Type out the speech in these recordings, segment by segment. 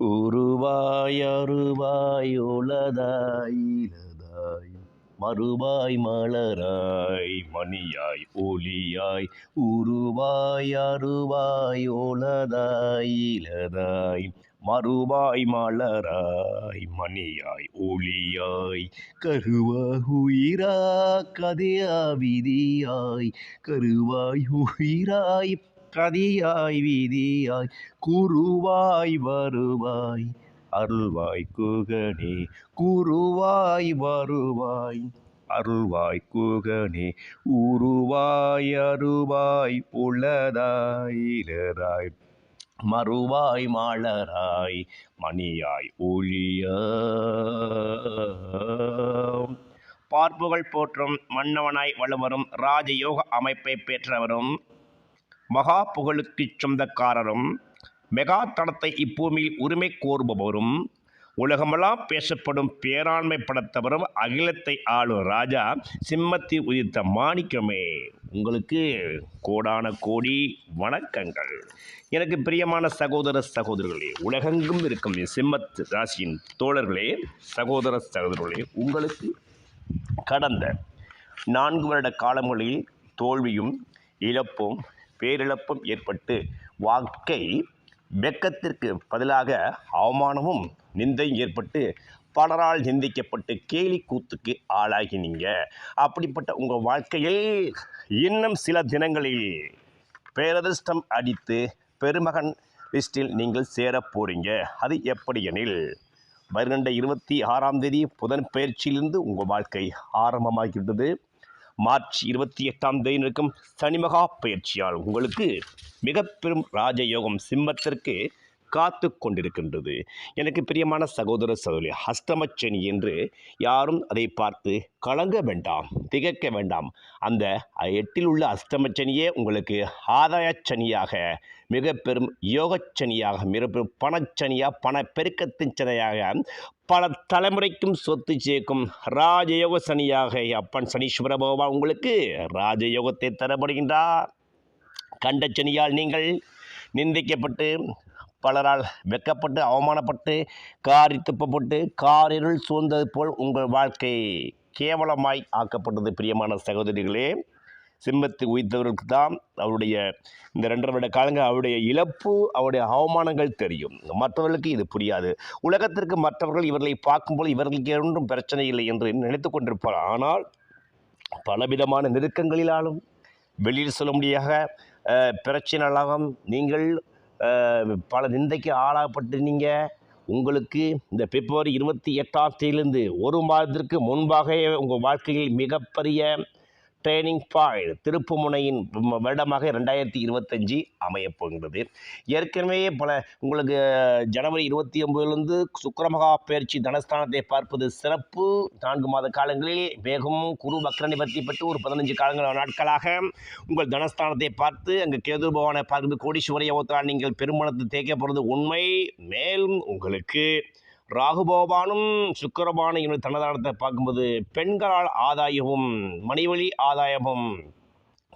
உருவாய் அருவாய் உளதாய் மறுவாய் மலராய் மணியாய் ஒளியாய் உருவாய் அருவாய் உளதாய் மறுவாய் மலராய் மணியாய் ஒளியாய் கருவாய் உயிரா கதையா விதியாய் கருவாய் உயிராய் கதியாய் வீதியாய் குருவாய் வருவாய். அருள்வாய் குகனே குருவாய் வருவாய். அருள்வாய் குகனே உருவாய் அருவாய் உளதாய் இலதாய் மறுவாய் மாளராய் மணியாய் ஒளியாய் பார்ப்புகள் போற்றும் மன்னவனாய் வலுவரும் ராஜயோக அமைப்பை பெற்றவரும் மகா புகழுக்குச் சொந்தக்காரரும் மெகா தனத்தை இப்பூமியில் உரிமை கோருபவரும் உலகமெல்லாம் பேசப்படும் பேராண்மை படைத்தவரும் அகிலத்தை ஆளும் ராஜா சிம்மத்தை உதித்த மாணிக்கமே. உங்களுக்கு கோடான கோடி வணக்கங்கள். எனக்கு பிரியமான சகோதர சகோதரர்களே உலகெங்கும் இருக்கும் சிம்மத் ராசியின் தோழர்களே சகோதர சகோதரர்களே உங்களுக்கு கடந்த நான்கு வருட காலங்களில் தோல்வியும் இழப்பும் பேரிழப்பும் ஏற்பட்டு வாழ்க்கை வெக்கத்திற்கு பதிலாக அவமானமும் நிந்தையும் ஏற்பட்டு பலரால் நிந்திக்கப்பட்டு கேலி கூத்துக்கு ஆளாகினீங்க. அப்படிப்பட்ட உங்கள் வாழ்க்கையில் இன்னும் சில தினங்களில் பேரதிர்ஷ்டம் அடித்து பெருமகன் லிஸ்டில் நீங்கள் சேரப் போகிறீங்க அது எப்படி எனில் வருகின்ற இருபத்தி ஆறாம் தேதி புதன் பயிற்சியிலிருந்து உங்கள் வாழ்க்கை ஆரம்பமாகிவிட்டது. மார்ச் இருபத்தி எட்டாம் தேதி இருக்கும் சனிமகா பயிற்சியால் உங்களுக்கு மிக பெரும் ராஜயோகம் சிம்மத்திற்கு காத்து கொண்டிருக்கின்றது எனக்கு பிரியமான சகோதர சகோதரி அஷ்டமச்சனி என்று யாரும் அதை பார்த்து கலங்க வேண்டாம் திகைக்க வேண்டாம். அந்த எட்டில் உள்ள அஷ்டமச்சனியே உங்களுக்கு ஆதாயச்சனியாக மிக பெரும் யோகச்சனியாக மிக பெரும் பணச்சனியாக பண பெருக்கத்தின் சனியாக பல தலைமுறைக்கும் சொத்து சேர்க்கும் ராஜயோக சனியாக அப்பன் சனீஸ்வர பகவான் உங்களுக்கு ராஜயோகத்தை தரப்படுகின்றார். கண்டச்சனியால் நீங்கள் நிந்திக்கப்பட்டு பலரால் வெக்கப்பட்டு அவமானப்பட்டு காரி துப்பப்பட்டு காரிருள் சூழ்ந்தது போல் உங்கள் வாழ்க்கை கேவலமாய் ஆக்கப்பட்டது பிரியமான சகோதரிகளே. சிம்மத்து உயித்தவர்களுக்கு தான் அவருடைய இந்த ரெண்டரை வருட காலங்கள் அவருடைய இழப்பு அவருடைய அவமானங்கள் தெரியும். மற்றவர்களுக்கு இது புரியாது. உலகத்திற்கு மற்றவர்கள் இவர்களை பார்க்கும்போது இவர்களுக்கு ஒன்றும் பிரச்சனை இல்லை என்று நினைத்து கொண்டிருப்பார். ஆனால் பலவிதமான நெருக்கங்களிலாலும் வெளியில் சொல்ல முடியாத அஹ், பிரச்சனைகளாகவும் நீங்கள் பல நிந்தைக்கு ஆளாகப்பட்டு நீங்கள் உங்களுக்கு இந்த பிப்ரவரி இருபத்தி எட்டாம் தேதியிலிருந்து ஒரு மாதத்திற்கு முன்பாக உங்கள் வாழ்க்கையில் மிகப்பெரிய ட்ரைனிங் பாயிண்ட் திருப்புமுனையின் வருடமாக ரெண்டாயிரத்தி இருபத்தஞ்சி அமையப்போகின்றது. ஏற்கனவே பல உங்களுக்கு ஜனவரி இருபத்தி ஒம்பதுலேருந்து சுக்கரமகா பயிற்சி தனஸ்தானத்தை பார்ப்பது சிறப்பு. நான்கு மாத காலங்களில் மேகம் குரு வக்ர நிவர்த்தி பெற்று ஒரு பதினஞ்சு காலங்கள் நாட்களாக உங்கள் தனஸ்தானத்தை பார்த்து அங்கு கேது பகவானை பார்த்து கோடீஸ்வர யோகத்தால் நீங்கள் பெருமணத்தை தேய்க்க போகிறது உண்மை. மேலும் உங்களுக்கு ராகுபோபானும் சுக்கரபானும் என்னுடைய தனதானத்தை பார்க்கும்போது பெண்களால் ஆதாயமும் மணிவழி ஆதாயமும்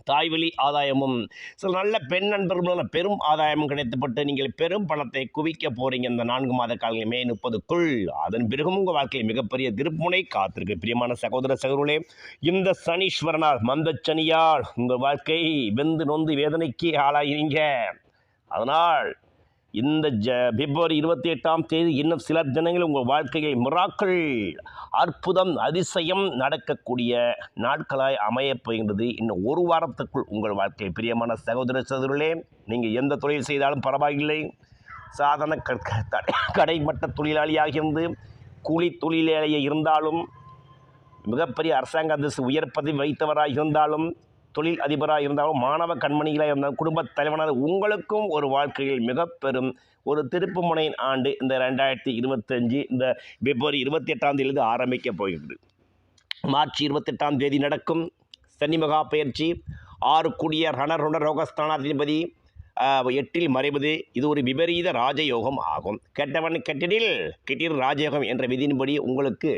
தாய்வழி ஆதாயமும் சில நல்ல பெண் நண்பர்களான பெரும் ஆதாயமும் கிடைத்தப்பட்டு நீங்கள் பெரும் பணத்தை குவிக்க போகிறீங்க இந்த நான்கு மாத காலங்களில். மே முப்பதுக்குள். அதன் பிறகும் உங்கள் வாழ்க்கையில் மிகப்பெரிய திருப்புனை காத்திருக்கு. பிரியமான சகோதர சகோதரே இந்த சனீஸ்வரனால் மந்தச்சனியால் உங்கள் வாழ்க்கை வெந்து நொந்து வேதனைக்கு ஆளாகிறீங்க. அதனால் இந்த ஜ பிப்ரவரி இருபத்தி எட்டாம் தேதி இன்னும் சில தினங்கள் உங்கள் வாழ்க்கையை மிராக்கள் அற்புதம் அதிசயம் நடக்கக்கூடிய நாட்களாய் அமையப் போகின்றது. இன்னும் ஒரு வாரத்துக்குள் உங்கள் வாழ்க்கை பிரியமான சகோதர சகோதரர்களே நீங்கள் எந்த தொழில் செய்தாலும் பரவாயில்லை. சாதாரண க தடை- கடைமட்ட தொழிலாளியாக இருந்து கூலி தொழிலாளியாக இருந்தாலும் மிகப்பெரிய அரசாங்க அந்தஸ்து உயர் பதவி வைத்தவராக இருந்தாலும் தொழில் அதிபராக இருந்தாலும் மாணவ கண்மணிகளாக இருந்தாலும் குடும்பத் தலைவனாக உங்களுக்கும் ஒரு வாழ்க்கையில் மிக பெரும் ஒரு திருப்புமுனையின் ஆண்டு இந்த ரெண்டாயிரத்தி இருபத்தஞ்சு இந்த பிப்ரவரி இருபத்தி எட்டாம் தேதியிலிருந்து ஆரம்பிக்கப் போகிறது மார்ச் இருபத்தெட்டாம் தேதி நடக்கும் சனி மகா பயிற்சி. ஆறு கூடிய ரணருணர் ரோகஸ்தானாதிபதி எட்டில் மறைவது. இது ஒரு விபரீத ராஜயோகம் ஆகும். கெட்டவன் கெட்டிடில் கெட்டில் ராஜயோகம் என்ற விதியின்படி உங்களுக்கு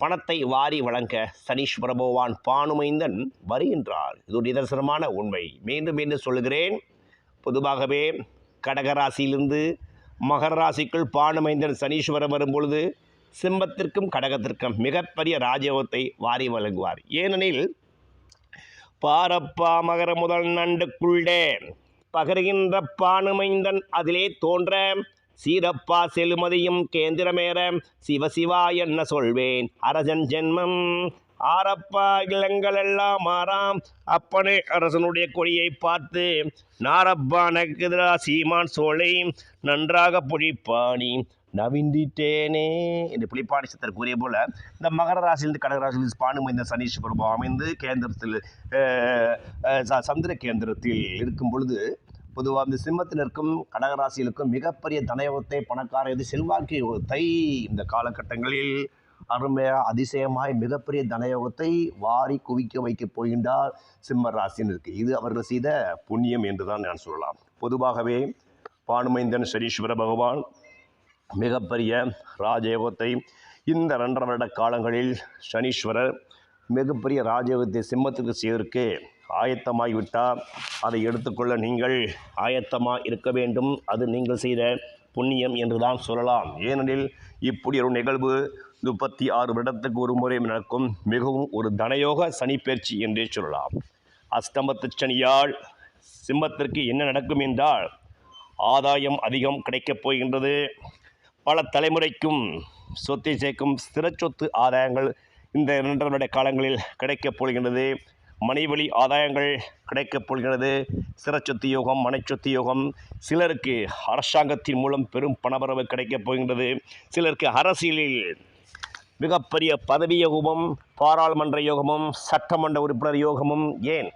பணத்தை வாரி வழங்க சனீஸ்வர பகவான் பானுமைந்தன் வருகின்றார். இது ஒரு நிதர்சனமான உண்மை. மீண்டும் மீண்டும் சொல்லுகிறேன். பொதுவாகவே கடகராசியிலிருந்து மகர ராசிக்குள் பானுமைந்தன் சனீஸ்வரன் வரும்பொழுது சிம்பத்திற்கும் கடகத்திற்கும் மிகப்பெரிய ராஜயோகத்தை வாரி வழங்குவார். ஏனெனில் பாரப்பா மகர முதல் நண்டுக்குள்ளே பகருகின்ற பானுமைந்தன் அதிலே தோன்ற சீரப்பா செழுமதியும் கேந்திரமேற சிவசிவா என்ன சொல்வேன்? அரசன் ஜென்மம் ஆரப்பா இல்லங்களெல்லாம் மாறாம். அப்பனே அரசனுடைய கொடியை பார்த்து நாரப்பா நக்குதிரா சீமான் சோலை நன்றாக பொழிப்பாணி நவிந்திட்டேனே என்று புலிப்பாடி சித்தர் கூறிய போல இந்த மகர ராசியிலிருந்து கடக ராசியில் பானும் இந்த குருபம் அமைந்து கேந்திரத்தில் ச- சந்திர கேந்திரத்தில் இருக்கும் பொழுது பொதுவாக இந்த சிம்மத்தில் இருக்கும் கடகராசியிலுக்கும் மிகப்பெரிய தனயோகத்தை பணக்கார இது செல்வாக்கு யோகத்தை இந்த காலகட்டங்களில் அருமையாக அதிசயமாய் மிகப்பெரிய தனயோகத்தை வாரி குவிக்க வைக்கப் போகின்றார் சிம்ம ராசினருக்கு இது அவர்கள் செய்த புண்ணியம் என்று தான் நான் சொல்லலாம். பொதுவாகவே பானுமைந்தன் சனீஸ்வர பகவான் மிகப்பெரிய ராஜயோகத்தை இந்த ரெண்டரை வருட காலங்களில் சனீஸ்வரர் மிகப்பெரிய ராஜயோகத்தை சிம்மத்துக்கு செய்வதற்கு ஆயத்தமாகிவிட்டால் அதை எடுத்துக்கொள்ள நீங்கள் ஆயத்தமாக இருக்க வேண்டும். அது நீங்கள் செய்த புண்ணியம் என்று தான் சொல்லலாம். ஏனெனில் இப்படி ஒரு நிகழ்வு முப்பத்தி ஆறு வருடத்துக்கு ஒரு முறை நடக்கும். மிகவும் ஒரு தனயோக சனிப்பெயர்ச்சி என்றே சொல்லலாம். அஷ்டமத்து சனியால் சிம்மத்திற்கு என்ன நடக்கும் என்றால் ஆதாயம் அதிகம் கிடைக்கப் போகின்றது. பல தலைமுறைக்கும் சொத்தை சேர்க்கும் ஸ்திரச்சொத்து ஆதாயங்கள் இந்த இரண்டரை காலங்களில் கிடைக்கப் போகின்றது. மனைவழி ஆதாயங்கள் கிடைக்கப் போகிறது. சிறச்சொத்து யோகம் மனைச்சொத்து யோகம். சிலருக்கு அரசாங்கத்தின் மூலம் பெரும் பணபரவு கிடைக்கப் போகின்றது. சிலருக்கு அரசியலில் மிகப்பெரிய பதவி யோகமும் பாராளுமன்ற யோகமும் சட்டமன்ற உறுப்பினர் யோகமும் ஏன்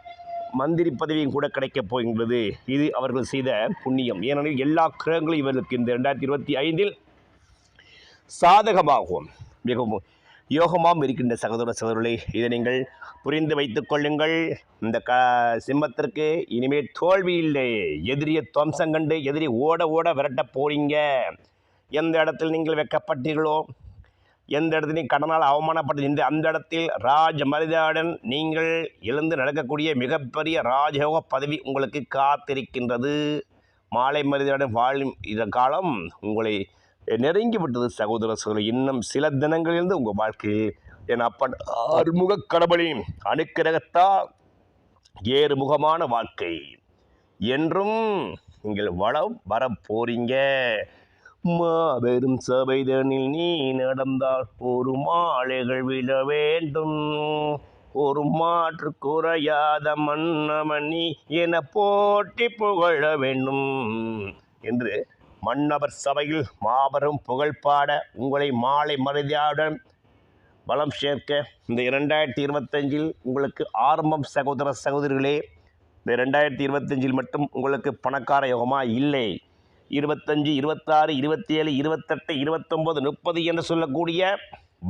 மந்திரி பதவியும் கூட கிடைக்கப் போகின்றது. இது அவர்கள் செய்த புண்ணியம். ஏனெனில் எல்லா கிரகங்களும் இவர்களுக்கு இந்த ரெண்டாயிரத்தி இருபத்தி ஐந்தில் சாதகமாகும். மிகவும் யோகமாகவும் இருக்கின்ற சகோதர சகோதரர்களே இதை நீங்கள் புரிந்து வைத்துக் கொள்ளுங்கள். இந்த க சிம்மத்திற்கு இனிமேல் தோல்வி இல்லை. எதிரியை துவம்சம் கண்டு எதிரி ஓட ஓட விரட்ட போறீங்க. எந்த இடத்தில் நீங்கள் வைக்கப்பட்டீர்களோ எந்த இடத்துலையும் கடனால் அவமானப்பட்டது இந்த அந்த இடத்தில் ராஜ மரிதாடன் நீங்கள் எழுந்து நடக்கக்கூடிய மிகப்பெரிய ராஜயோக பதவி உங்களுக்கு காத்திருக்கின்றது. மாலை மரிதாடன் வாழும் இந்த காலம் உங்களை நெருங்கி விட்டது சகோதர சகோதரி. இன்னும் சில தினங்களிலிருந்து உங்கள் வாழ்க்கையில் என் அப்பன் ஆறுமுக கடவுளின் அணுக்கிரகத்தால் ஏறுமுகமான வாழ்க்கை. என்றும் நீங்கள் வளம் வர போறீங்க. மாபெரும் சபைதனில் நீ நடந்தால் ஒரு மாலைகள் விழ வேண்டும். ஒரு மாற்று குறையாத மன்னமணி என போட்டி புகழ வேண்டும். என்று மன்னவர் சபையில் மாபெரும் புகழ் பாட உங்களை மாலை மரியாதையுடன் பலம் சேர்க்க இந்த இரண்டாயிரத்தி இருபத்தஞ்சில் உங்களுக்கு ஆரம்பம் சகோதர சகோதரிகளே இந்த ரெண்டாயிரத்தி இருபத்தஞ்சில் மட்டும் உங்களுக்கு பணக்கார யோகமாக இல்லை. இருபத்தஞ்சி இருபத்தாறு இருபத்தி ஏழு இருபத்தெட்டு இருபத்தொம்போது முப்பது என்று சொல்லக்கூடிய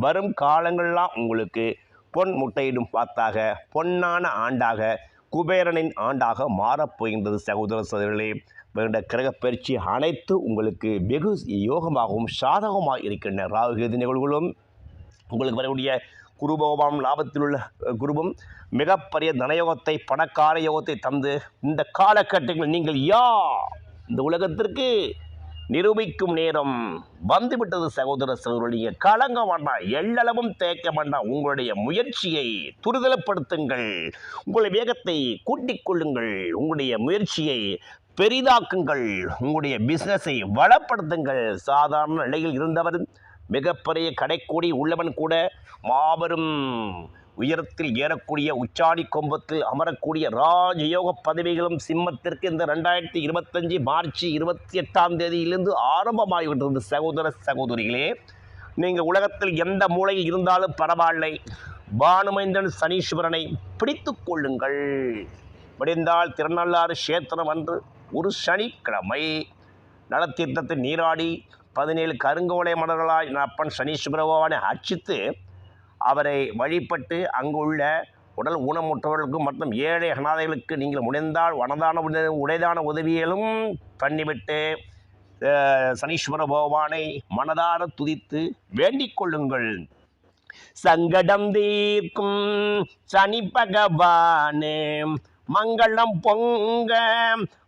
வரும் காலங்கள்லாம் உங்களுக்கு பொன் முட்டையிடும் பார்த்தாக பொன்னான ஆண்டாக குபேரனின் ஆண்டாக மாறப்போகின்றது சகோதர சகோதரிகளே. வேண்ட கிரகப்பயிற்சி அனைத்து உங்களுக்கு வெகு யோகமாகவும் சாதகமாக இருக்கின்ற ராகுகேது நிகழ்வுகளும் உங்களுக்கு வரக்கூடிய குருபோகம் லாபத்தில் உள்ள அஹ், குருவும் மிகப்பெரிய தனயோகத்தை பணக்கார யோகத்தை தந்து இந்த காலகட்டங்களில் நீங்கள் யா இந்த உலகத்திற்கு நிரூபிக்கும் நேரம் வந்துவிட்டது சகோதர சகோதரர் கலங்க வேண்டாம் எள்ளளவும் தேக்க வேண்டாம். உங்களுடைய முயற்சியை துரிதலப்படுத்துங்கள் உங்களுடைய வேகத்தை கூட்டிக் கொள்ளுங்கள். உங்களுடைய முயற்சியை பெரிதாக்குங்கள். உங்களுடைய பிஸ்னஸை வளப்படுத்துங்கள். சாதாரண நிலையில் இருந்தவர் மிகப்பெரிய கடைக்கோடி உள்ளவன் கூட மாபெரும் உயரத்தில் ஏறக்கூடிய உச்சாணி கொம்பத்தில் அமரக்கூடிய ராஜயோக பதவிகளும் சிம்மத்திற்கு இந்த ரெண்டாயிரத்தி இருபத்தஞ்சி மார்ச் இருபத்தி எட்டாம் தேதியிலிருந்து ஆரம்பமாகிவிட்டது. சகோதர சகோதரிகளே நீங்கள் உலகத்தில் எந்த மூலையில் இருந்தாலும் பரவாயில்லை. பானுமைந்தன் சனீஸ்வரனை பிடித்து கொள்ளுங்கள். முடிந்தால் திருநள்ளாறு கஷேத்திரம் அன்று ஒரு சனிக்கிழமை நலத்தீர்த்தத்தை நீராடி பதினேழு கருங்கோலை மலர்களாய் அப்பன் சனி பகவானை அர்ச்சித்து அவரை வழிபட்டு அங்குள்ள உடல் ஊனமுற்றவர்களுக்கு மற்றும் ஏழை அனாதைகளுக்கு நீங்கள் முனைந்தால் வனதான உடைதான உதவியிலும் பண்ணிவிட்டு சனீஸ்வர பகவானை மனதார துதித்து வேண்டிக் கொள்ளுங்கள். சங்கடம் தீர்க்கும் சனி பகவானே. மங்களம் பொங்க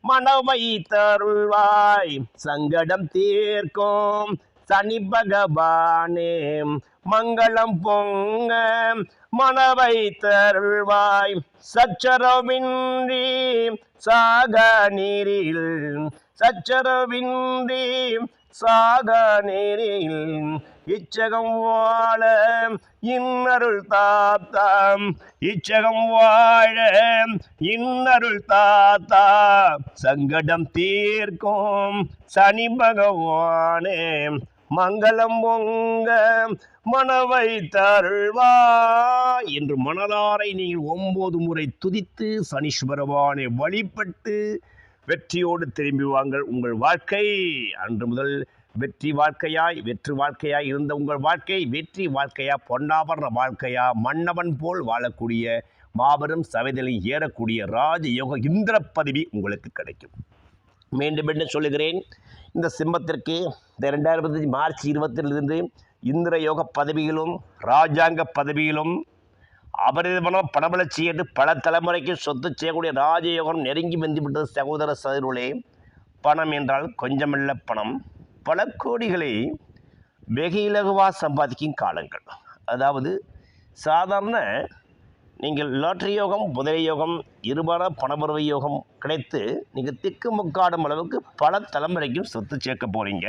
மனவை தருள்வாய். சங்கடம் தீர்க்கும் சனி பகவானே. மங்களம் பொங்க மனவை தருள்வாய். சச்சரவின்றி சாக நீரில் சச்சரவின்றி சாக நேரில் இச்சகம் வாழ இன்னருள் தாத்தாம். இச்சகம் வாழ இன்னருள் தாத்தா சங்கடம் தீர்க்கும் சனி பகவானே மங்களம் பொங்க மனவை தருள்வா என்று மனதாரை நீங்கள் ஒன்பது முறை துதித்து சனீஸ்வரவானை வழிபட்டு வெற்றியோடு திரும்பி வாங்கள் உங்கள் வாழ்க்கை. அன்று முதல் வெற்றி வாழ்க்கையாய் வெற்றி வாழ்க்கையாய் இருந்த உங்கள் வாழ்க்கை வெற்றி வாழ்க்கையா பொன்னாபரண வாழ்க்கையா மன்னவன் போல் வாழக்கூடிய மாபெரும் சவைதலில் ஏறக்கூடிய ராஜயோக இந்திர பதவி உங்களுக்கு கிடைக்கும். மீண்டும் மீண்டும் சொல்லுகிறேன் இந்த சிம்மத்திற்கு இந்த ரெண்டாயிரத்தி மார்ச் இருபத்திலிருந்து இந்திர யோக பதவியிலும் ராஜாங்க பதவியிலும் அபரிதமான பணவளர்ச்சி என்று பல தலைமுறைக்கு சொத்து செய்யக்கூடிய ராஜயோகம் நெருங்கி வந்துவிட்டது சகோதர சதுருளே பணம் என்றால் கொஞ்சமல்ல பணம். பல கோடிகளை வெகு இலகுவாக சம்பாதிக்கும் காலங்கள். அதாவது சாதாரண நீங்கள் லாட்ரி யோகம் புதலை யோகம் இருபால பணபருவ யோகம் கிடைத்து நீங்கள் திக்கு முக்காடும் அளவுக்கு பல தலைமுறைக்கும் சொத்து சேர்க்க போகிறீங்க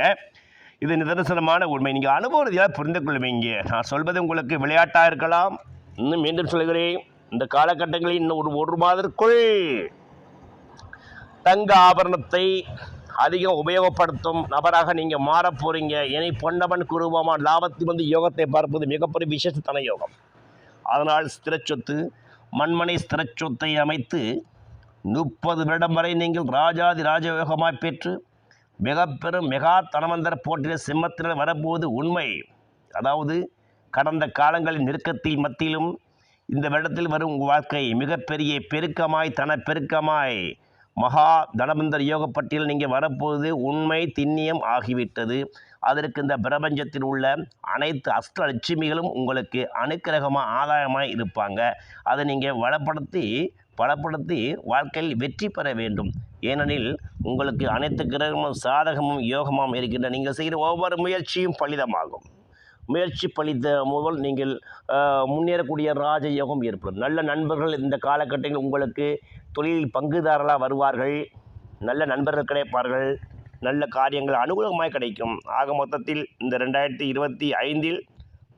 இது நிதர்சனமான உண்மை. நீங்கள் அனுபவ ரீதியாக புரிந்து கொள்வீங்க. நான் சொல்வது உங்களுக்கு விளையாட்டாக இருக்கலாம் இன்னும் மீண்டும் சொல்கிறேன் இந்த காலகட்டங்களில் இன்னும் ஒரு ஒரு மாதத்திற்குள் தங்க ஆபரணத்தை அதிகம் உபயோகப்படுத்தும் நபராக நீங்கள் மாறப் போகிறீங்க இனி பொன்னவன் குருவமான லாபத்தில் வந்து யோகத்தை பார்ப்பது மிகப்பெரிய விசேஷத்தன யோகம். அதனால் ஸ்திரச்சொத்து மண்மனை ஸ்திரச்சொத்தை அமைத்து முப்பது வருடம் வரை நீங்கள் ராஜாதி ராஜயோகமாய் பெற்று மிக பெரும் மெகா தனமந்தர போட்டியில் சிம்மத்தினர் வரப்போவது உண்மை. அதாவது கடந்த காலங்களின் நெருக்கத்தில் மத்தியிலும் இந்த வருடத்தில் வரும் உங்கள் வாழ்க்கை மிகப்பெரிய பெருக்கமாய் தன பெருக்கமாய் மகா தனபந்தர் யோக பட்டியல் நீங்கள் வரப்போது உண்மை திண்ணியம் ஆகிவிட்டது. அதற்கு இந்த பிரபஞ்சத்தில் உள்ள அனைத்து அஷ்ட லட்சுமிகளும் உங்களுக்கு அனுக்கிரகமாக ஆதாயமாக இருப்பாங்க. அதை நீங்கள் வளப்படுத்தி பலப்படுத்தி வாழ்க்கையில் வெற்றி பெற வேண்டும். ஏனெனில் உங்களுக்கு அனைத்து கிரகமும் சாதகமும் யோகமும் இருக்கின்ற நீங்கள் செய்கிற ஒவ்வொரு முயற்சியும் பலிதமாகும். முயற்சி பலித்த முதல் நீங்கள் முன்னேறக்கூடிய ராஜயோகம் ஏற்படும். நல்ல நண்பர்கள் இந்த காலகட்டத்தில் உங்களுக்கு தொழிலில் பங்குதாரர்களாக வருவார்கள். நல்ல நண்பர்கள் கிடைப்பார்கள். நல்ல காரியங்கள் அனுகூலமாக கிடைக்கும். ஆக மொத்தத்தில் இந்த ரெண்டாயிரத்தி இருபத்தி ஐந்தில்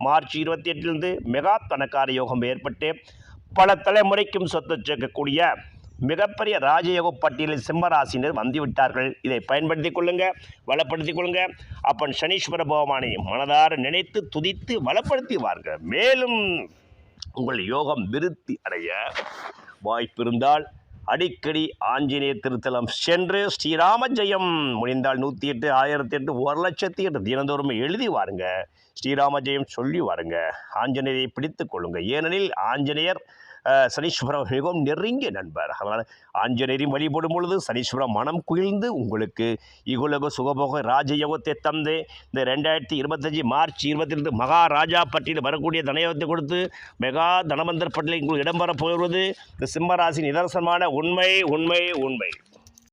மார்ச் இருபத்தி எட்டிலிருந்து மெகா பணக்கார யோகம் ஏற்பட்டு பல தலைமுறைக்கும் சொத்து சேர்க்கக்கூடிய மிகப்பெரிய ராஜயோக பட்டியலில் சிம்மராசினர் வந்துவிட்டார்கள். இதை பயன்படுத்திக் கொள்ளுங்க வளப்படுத்திக் கொள்ளுங்க. அப்பன் சனீஸ்வர பகவானை மனதார நினைத்து துதித்து வளப்படுத்தி வாருங்க மேலும் உங்கள் யோகம் விருத்தி அடைய வாய்ப்பிருந்தால் அடிக்கடி ஆஞ்சநேயர் திருத்தலம் சென்று ஸ்ரீராம ஜெயம் முடிந்தால் நூற்றி எட்டு ஆயிரத்தி எட்டு ஒரு லட்சத்தி எட்டு தினந்தோறும் எழுதி வாருங்க. ஸ்ரீராம ஜெயம் சொல்லி வாருங்க. ஆஞ்சநேயரை பிடித்து கொள்ளுங்க. ஏனெனில் ஆஞ்சநேயர் சனீஸ்வரம் மிகவும் நெருங்கிய நண்பர். அதனால் ஆஞ்சநேயரையும் வழிபடும் பொழுது சனீஸ்வரம் மனம் குளிர்ந்து உங்களுக்கு இகுலக சுகபோக ராஜயோகத்தை தந்து இந்த ரெண்டாயிரத்தி இருபத்தஞ்சி மார்ச் இருபத்தி ரெண்டு மகாராஜா பட்டியலில் வரக்கூடிய தனயோகத்தை கொடுத்து மெகா தனமந்தர் பட்டியலில் உங்களுக்கு இடம்பெற போவது இந்த சிம்மராசி நிதர்சனமான உண்மை உண்மை உண்மை.